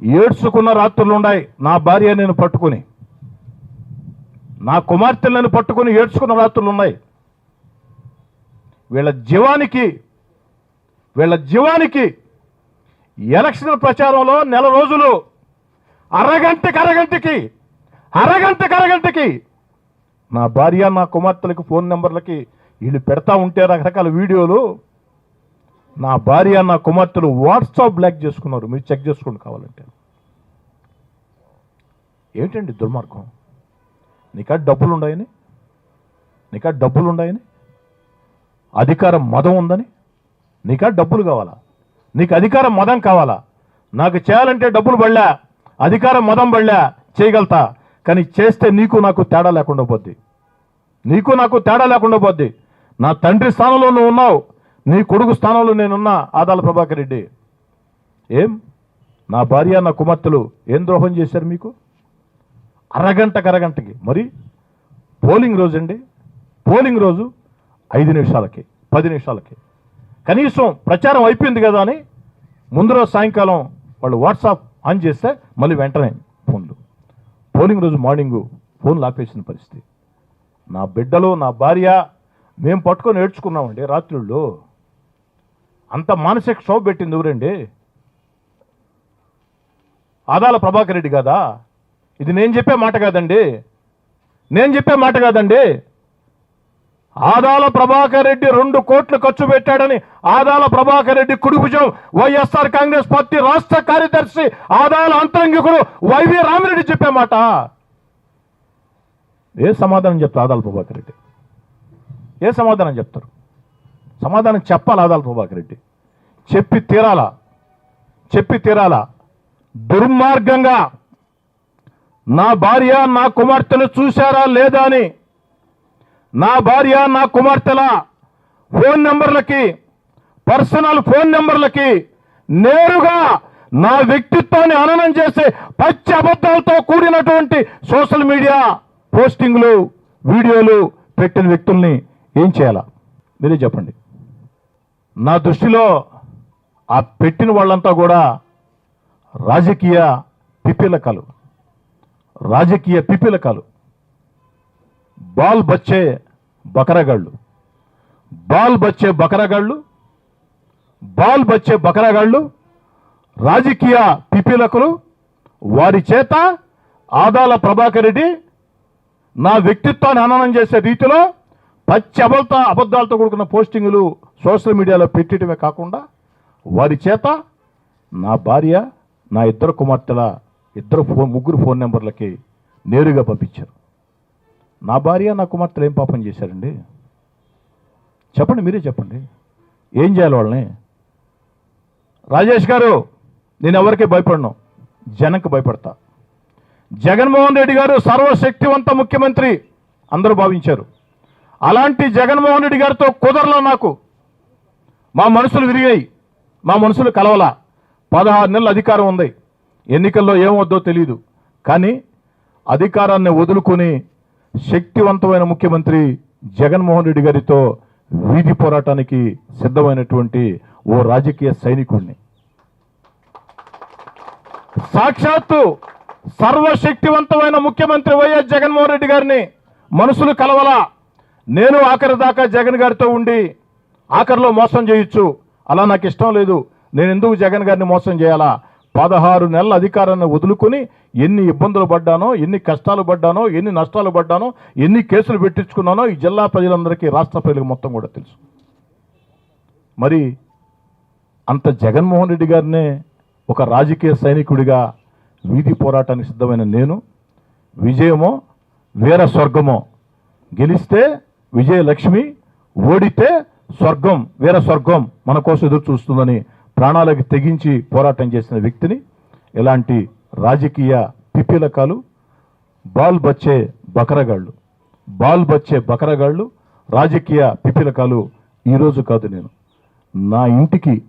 ఏడ్చుకున్న రాత్రులు ఉన్నాయి. నా భార్య నేను పట్టుకుని నా కుమార్తెలను పట్టుకుని ఏడ్చుకున్న రాత్రులు ఉన్నాయి. వీళ్ళ జీవానికి వీళ్ళ జీవానికి ఎలక్షన్ ప్రచారంలో నెల రోజులు అరగంటకి అరగంటకి అరగంటకి అరగంటకి నా భార్య నా కుమార్తెలకు ఫోన్ నెంబర్లకి వీళ్ళు పెడతా ఉంటే రకరకాల వీడియోలు నా భార్య నా కుమార్తెలు వాట్సాప్ బ్లాక్ చేసుకున్నారు. మీరు చెక్ చేసుకోండి కావాలంటే. ఏమిటండి దుర్మార్గం? నీకా డబ్బులు ఉన్నాయని నీకా డబ్బులు ఉన్నాయని అధికారం మదం ఉందని? నీకా డబ్బులు కావాలా? నీకు అధికారం మదం కావాలా? నాకు చేయాలంటే డబ్బులు పడలే అధికారం మదం పడలే చేయగలుగుతా. కానీ చేస్తే నీకు నాకు తేడా లేకుండా పోద్ది. నీకు నాకు తేడా లేకుండా పోద్ది. నా తండ్రి స్థానంలో నువ్వు ఉన్నావు. నీ కొడుకు స్థానంలో నేనున్నా ఆదాల ప్రభాకర్ రెడ్డి. ఏం? నా భార్య నా కుమార్తెలు ఏం ద్రోహం చేశారు మీకు? అరగంటకు అరగంటకి. మరి? పోలింగ్ రోజు అండి. పోలింగ్ రోజు ఐదు నిమిషాలకి పది నిమిషాలకి. కనీసం ప్రచారం అయిపోయింది కదా అని ముందు రోజు సాయంకాలం వాళ్ళు వాట్సాప్ ఆన్ చేస్తే మళ్ళీ వెంటనే ఫోన్లు. పోలింగ్ రోజు మార్నింగు ఫోన్లు ఆపేసిన పరిస్థితి. నా బిడ్డలు నా భార్య మేము పట్టుకొని ఏడ్చుకున్నామండి రాత్రుళ్ళు. అంత మానసిక క్షోభ పెట్టింది ఎవరండి? ఆదాల ప్రభాకర్ రెడ్డి కదా ఇది నేను చెప్పే మాట కాదండి. నేను చెప్పే మాట కాదండి. ఆదాల ప్రభాకర్ రెడ్డి రెండు కోట్లు ఖర్చు పెట్టాడని ఆదాల ప్రభాకర్ రెడ్డి కుడిభుజం వైఎస్ఆర్ కాంగ్రెస్ పార్టీ రాష్ట్ర కార్యదర్శి ఆదాల అంతరంగికుడు వైవి రామిరెడ్డి చెప్పే మాట. ఏ సమాధానం చెప్తారు ఆదాల ప్రభాకర్ రెడ్డి? ఏ సమాధానం చెప్తారు? సమాధానం చెప్పాలి ఆదాల ప్రభాకర్ రెడ్డి? చెప్పి తీరాలా? చెప్పి తీరాలా? దుర్మార్గంగా నా భార్య నా కుమార్తెను చూశారా లేదా అని? నా భార్య నా కుమార్తెల ఫోన్ నెంబర్లకి పర్సనల్ ఫోన్ నెంబర్లకి నేరుగా నా వ్యక్తిత్వాన్ని అననం చేసే పచ్చి అబద్ధాలతో కూడినటువంటి సోషల్ మీడియా పోస్టింగ్లు వీడియోలు పెట్టిన వ్యక్తుల్ని ఏం చేయాలా? మీరే చెప్పండి. నా దృష్టిలో ఆ పెట్టిన వాళ్ళంతా కూడా రాజకీయ పిపిలకలు. రాజకీయ పిపిలకలు. బాల్ బచ్చే బకరగాళ్ళు. బాల్ బచ్చే బకరగాళ్ళు. బాల్ బచ్చే బకరగాళ్ళు రాజకీయ పిపిలకులు. వారి చేత ఆదాల ప్రభాకర్ రెడ్డి నా వ్యక్తిత్వాన్ని హననం చేసే రీతిలో పచ్చి అబద్ధ అబద్ధాలతో కూడుకున్న పోస్టింగులు సోషల్ మీడియాలో పెట్టడమే కాకుండా వారి చేత నా భార్య నా ఇద్దరు కుమార్తెల ఇద్దరు ఫోన్ ముగ్గురు ఫోన్ నెంబర్లకి నేరుగా పంపించారు. నా భార్య నా కుమార్తెలు ఏం పాపం చేశారండి? చెప్పండి మీరే చెప్పండి. ఏం చేయాలి వాళ్ళని? రాజేష్ గారు నేను ఎవరికి భయపడను. జనంకి భయపడతా. జగన్మోహన్ రెడ్డి గారు సర్వశక్తివంత ముఖ్యమంత్రి అందరూ భావించారు. అలాంటి జగన్మోహన్ రెడ్డి గారితో కుదరలా నాకు. మా మనసులు విరిగాయి. మా మనసులు కలవలా. పదహారు నెలల అధికారం ఉంది. ఎన్నికల్లో ఏమొద్దో తెలియదు కానీ అధికారాన్ని వదులుకొని శక్తివంతమైన ముఖ్యమంత్రి జగన్మోహన్ రెడ్డి గారితో వీధి పోరాటానికి సిద్ధమైనటువంటి ఓ రాజకీయ సైనికుడిని సాక్షాత్తు సర్వశక్తివంతమైన ముఖ్యమంత్రి వైఎస్ జగన్మోహన్ రెడ్డి గారిని మనసులు కలవలా. నేను ఆఖరి దాకా జగన్ గారితో ఉండి ఆఖరిలో మోసం చేయొచ్చు. అలా నాకు ఇష్టం లేదు. నేను ఎందుకు జగన్ గారిని మోసం చేయాలా? పదహారు నెలల అధికారాన్ని వదులుకొని ఎన్ని ఇబ్బందులు పడ్డానో ఎన్ని కష్టాలు పడ్డానో ఎన్ని నష్టాలు పడ్డానో ఎన్ని కేసులు పెట్టించుకున్నానో ఈ జిల్లా ప్రజలందరికీ రాష్ట్ర ప్రజలకు మొత్తం కూడా తెలుసు. మరి అంత జగన్మోహన్ రెడ్డి గారినే ఒక రాజకీయ సైనికుడిగా వీధి పోరాటానికి సిద్ధమైన నేను విజయమో వీర స్వర్గమో గెలిస్తే విజయలక్ష్మి ఓడితే స్వర్గం వీర స్వర్గం మన కోసం ఎదురు చూస్తుందని ప్రాణాలకు తెగించి పోరాటం చేసిన వ్యక్తిని ఇలాంటి రాజకీయ పిపిలకాలు బాల్ బచ్చే బకరగాళ్ళు. బాల్ బచ్చే బకరగాళ్ళు రాజకీయ పిపిలకాలు ఈరోజు కాదు నేను. నా ఇంటికి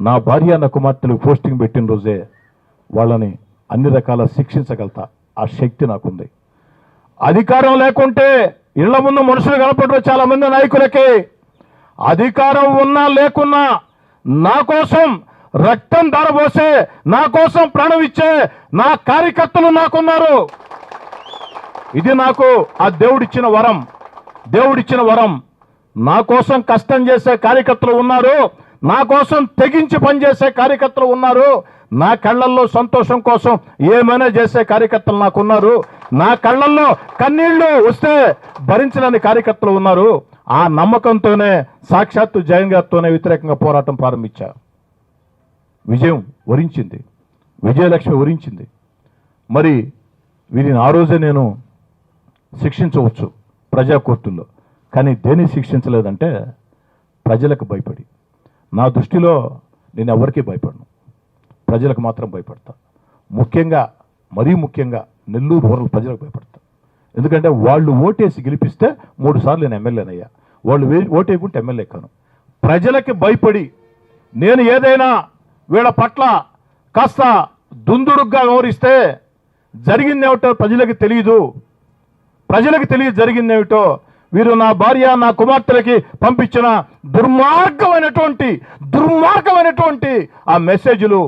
నా భార్య నా కుమార్తెలు పోస్టింగ్ పెట్టిన రోజే వాళ్ళని అన్ని రకాల శిక్షించగలుగుతా. ఆ శక్తి నాకుంది. అధికారం లేకుంటే ఇళ్ళ ముందు మనుషులు కనపడరు చాలా మంది నాయకులకి. అధికారం ఉన్నా లేకున్నా నా కోసం రక్తం ధరబోసే నా కోసం ప్రాణం ఇచ్చే నా కార్యకర్తలు నాకున్నారు. ఇది నాకు ఆ దేవుడిచ్చిన వరం. దేవుడిచ్చిన వరం. నా కోసం కష్టం చేసే కార్యకర్తలు ఉన్నారు. నా కోసం తెగించి పనిచేసే కార్యకర్తలు ఉన్నారు. నా కళ్ళల్లో సంతోషం కోసం ఏమైనా చేసే కార్యకర్తలు నాకున్నారు. నా కళ్ళల్లో కన్నీళ్ళు వస్తే భరించలేని కార్యకర్తలు ఉన్నారు. ఆ నమ్మకంతోనే సాక్షాత్తు జగన్ గారితోనే వ్యతిరేకంగా పోరాటం ప్రారంభించా విజయం వరించింది. విజయలక్ష్మి వరించింది. మరి వీరిని ఆ రోజే నేను శిక్షించవచ్చు ప్రజాకోర్టుల్లో కానీ దేని శిక్షించలేదంటే ప్రజలకు భయపడి. నా దృష్టిలో నేను ఎవరికీ భయపడను. ప్రజలకు మాత్రం భయపడతా. ముఖ్యంగా మరీ ముఖ్యంగా నెల్లూరు రూరల్ ప్రజలకు భయపడతా. ఎందుకంటే వాళ్ళు ఓటేసి గెలిపిస్తే మూడు సార్లు నేను ఎమ్మెల్యేనయ్యా. వాళ్ళు ఓటేయకుంటే ఎమ్మెల్యే కాను. ప్రజలకి భయపడి నేను ఏదైనా వీళ్ళ పట్ల కాస్త దుందుడుగ్గా వ్యవహరిస్తే జరిగిందేమిటో ప్రజలకు తెలియదు ప్రజలకు తెలియ జరిగిందేమిటో వీరు నా భార్య నా కుమార్తెలకి పంపించిన దుర్మార్గమైనటువంటి దుర్మార్గమైనటువంటి ఆ మెసేజ్లు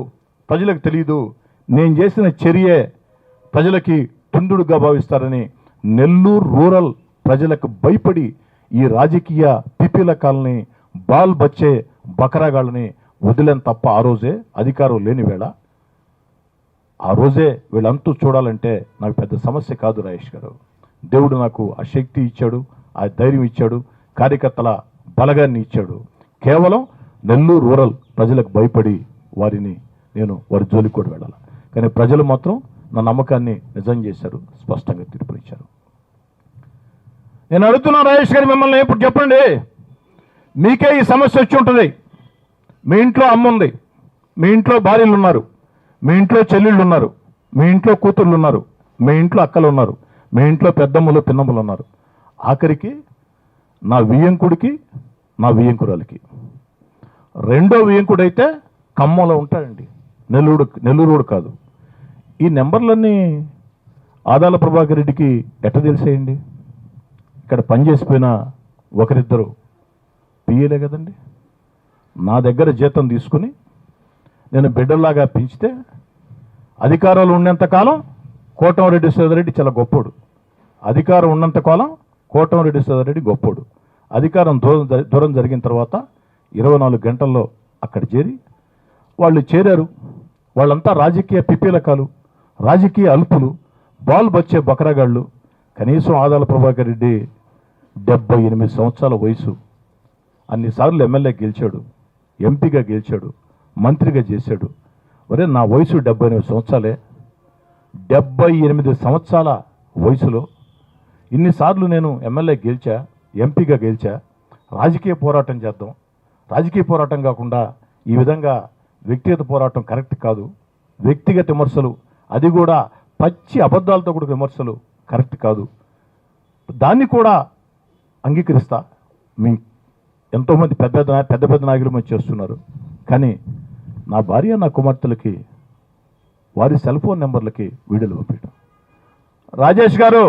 ప్రజలకు తెలియదు నేను చేసిన చర్యే ప్రజలకి తుందుడుగా భావిస్తారని నెల్లూరు రూరల్ ప్రజలకు భయపడి ఈ రాజకీయ పిపిల కాలని బాల్ బచ్చే బకరాగాళ్ళని వదిలేని తప్ప ఆ రోజే అధికారం లేని వేళ. ఆ రోజే వీళ్ళంతూ చూడాలంటే నాకు పెద్ద సమస్య కాదు రాజేష్ గారు. దేవుడు నాకు ఆ శక్తి ఇచ్చాడు ఆ ధైర్యం ఇచ్చాడు కార్యకర్తల బలగాన్ని ఇచ్చాడు. కేవలం నెల్లూరు రూరల్ ప్రజలకు భయపడి వారిని నేను వారి జోలికి కూడా వెళ్ళాలి. కానీ ప్రజలు మాత్రం నా నమ్మకాన్ని నిజం చేశారు స్పష్టంగా తీర్పునిచ్చారు. నేను అడుగుతున్నా రాజేష్ గారు మిమ్మల్ని ఇప్పుడు చెప్పండి. మీకే ఈ సమస్య వచ్చి ఉంటుంది. మీ ఇంట్లో అమ్మ ఉంది. మీ ఇంట్లో భార్యలు ఉన్నారు. మీ ఇంట్లో చెల్లెళ్ళు ఉన్నారు. మీ ఇంట్లో కూతుళ్ళు ఉన్నారు. మీ ఇంట్లో అక్కలు ఉన్నారు. మీ ఇంట్లో పెద్దమ్మలు పిన్నమ్మలు ఉన్నారు. ఆఖరికి నా వియ్యంకుడికి నా వియ్యంకురాలకి. రెండో వియ్యంకుడైతే ఖమ్మంలో ఉంటాడండి. నెల్లూరు నెల్లూరు రోడ్ కాదు. ఈ నెంబర్లన్నీ ఆదాల ప్రభాకర్ రెడ్డికి ఎట్ట తెలిసేయండి? ఇక్కడ పనిచేసిపోయిన ఒకరిద్దరు పియ్యలే కదండి. నా దగ్గర జీతం తీసుకుని నేను బిడ్డల్లాగా పెంచితే అధికారాలు ఉన్నంతకాలం కోటంరెడ్డి సోదరెడ్డి చాలా గొప్పోడు. అధికారం ఉన్నంతకాలం కోటంరెడ్డి సోదరెడ్డి గొప్పోడు. అధికారం దూరం దూరం జరిగిన తర్వాత ఇరవై నాలుగు గంటల్లో అక్కడ చేరి వాళ్ళు చేరారు. వాళ్ళంతా రాజకీయ పిపీలకాలు రాజకీయ అల్పులు బాల్ బచ్చే బకరగాళ్ళు. కనీసం ఆదాల ప్రభాకర్ రెడ్డి డెబ్బై ఎనిమిది సంవత్సరాల వయసు. అన్నిసార్లు ఎమ్మెల్యే గెలిచాడు ఎంపీగా గెలిచాడు మంత్రిగా చేశాడు. ఒరే నా వయసు డెబ్బై ఎనిమిది సంవత్సరాలే. డెబ్బై ఎనిమిది సంవత్సరాల వయసులో ఇన్నిసార్లు నేను ఎమ్మెల్యే గెలిచా ఎంపీగా గెలిచా రాజకీయ పోరాటం చేద్దాం. రాజకీయ పోరాటం కాకుండా ఈ విధంగా వ్యక్తిగత పోరాటం కరెక్ట్ కాదు. వ్యక్తిగత విమర్శలు అది కూడా పచ్చి అబద్ధాలతో కూడా విమర్శలు కరెక్ట్ కాదు. దాన్ని కూడా అంగీకరిస్తా. మీ ఎంతోమంది పెద్ద పెద్ద పెద్ద పెద్ద నాయకులు మంచి చేస్తున్నారు. కానీ నా భార్య నా కుమార్తెలకి వారి సెల్ ఫోన్ నెంబర్లకి వీడియోలు పంపించడం రాజేష్ గారు!